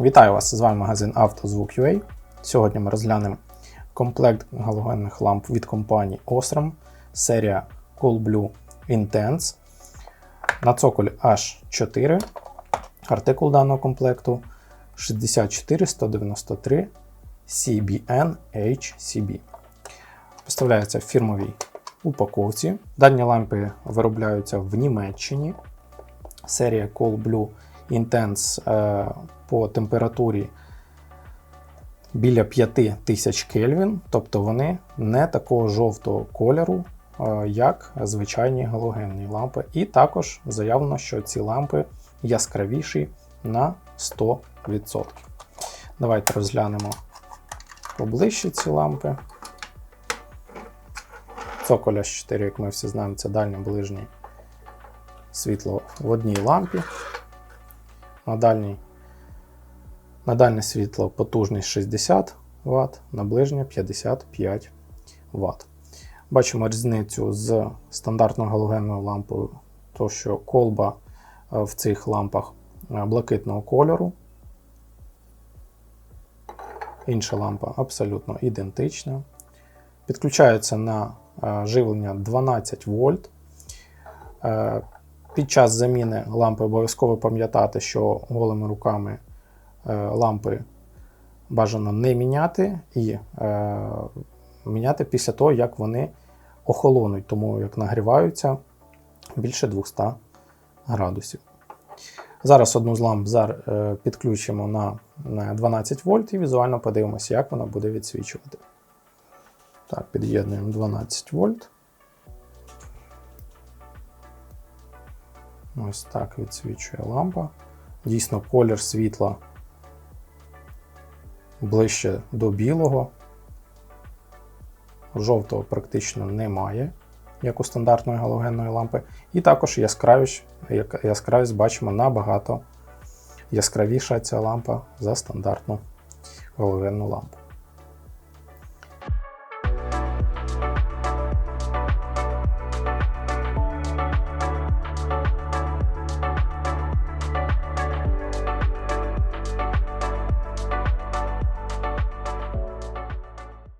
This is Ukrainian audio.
Вітаю вас! З вами магазин «Автозвук.UA». Сьогодні ми розглянемо комплект галогенних ламп від компанії Osram, серія Cool Intense. На цоколь H4. Артикул даного комплекту 64193 CBN HCB. Поставляється в фірмовій упаковці. Дані лампи виробляються в Німеччині. Серія Cool Intense е, по температурі біля 5000 Кельвін, тобто вони не такого жовтого кольору, е, як звичайні галогенні лампи. І також заявлено, що ці лампи яскравіші на 100%. Давайте розглянемо поближче ці лампи. Цоколя 4, як ми всі знаємо, це дальнє ближнє світло в одній лампі. На, дальній, на дальнє світло потужність 60 Вт, на ближнє 55 Вт. Бачимо різницю з стандартною галогенною лампою, то що колба е, в цих лампах е, блакитного кольору. Інша лампа абсолютно ідентична. Підключається на е, живлення 12 вольт. Під час заміни лампи обов'язково пам'ятати, що голими руками е, лампи бажано не міняти і е, міняти після того, як вони охолонуть, тому як нагріваються більше 200 градусів. Зараз одну з ламп е, підключимо на 12 вольт і візуально подивимося, як вона буде відсвічувати. Так, під'єднуємо 12 вольт. Ось так відсвічує лампа. Дійсно, колір світла ближче до білого. Жовтого практично немає, як у стандартної галогенної лампи. І також яскравість, яскравість бачимо набагато яскравіша ця лампа за стандартну галогенну лампу.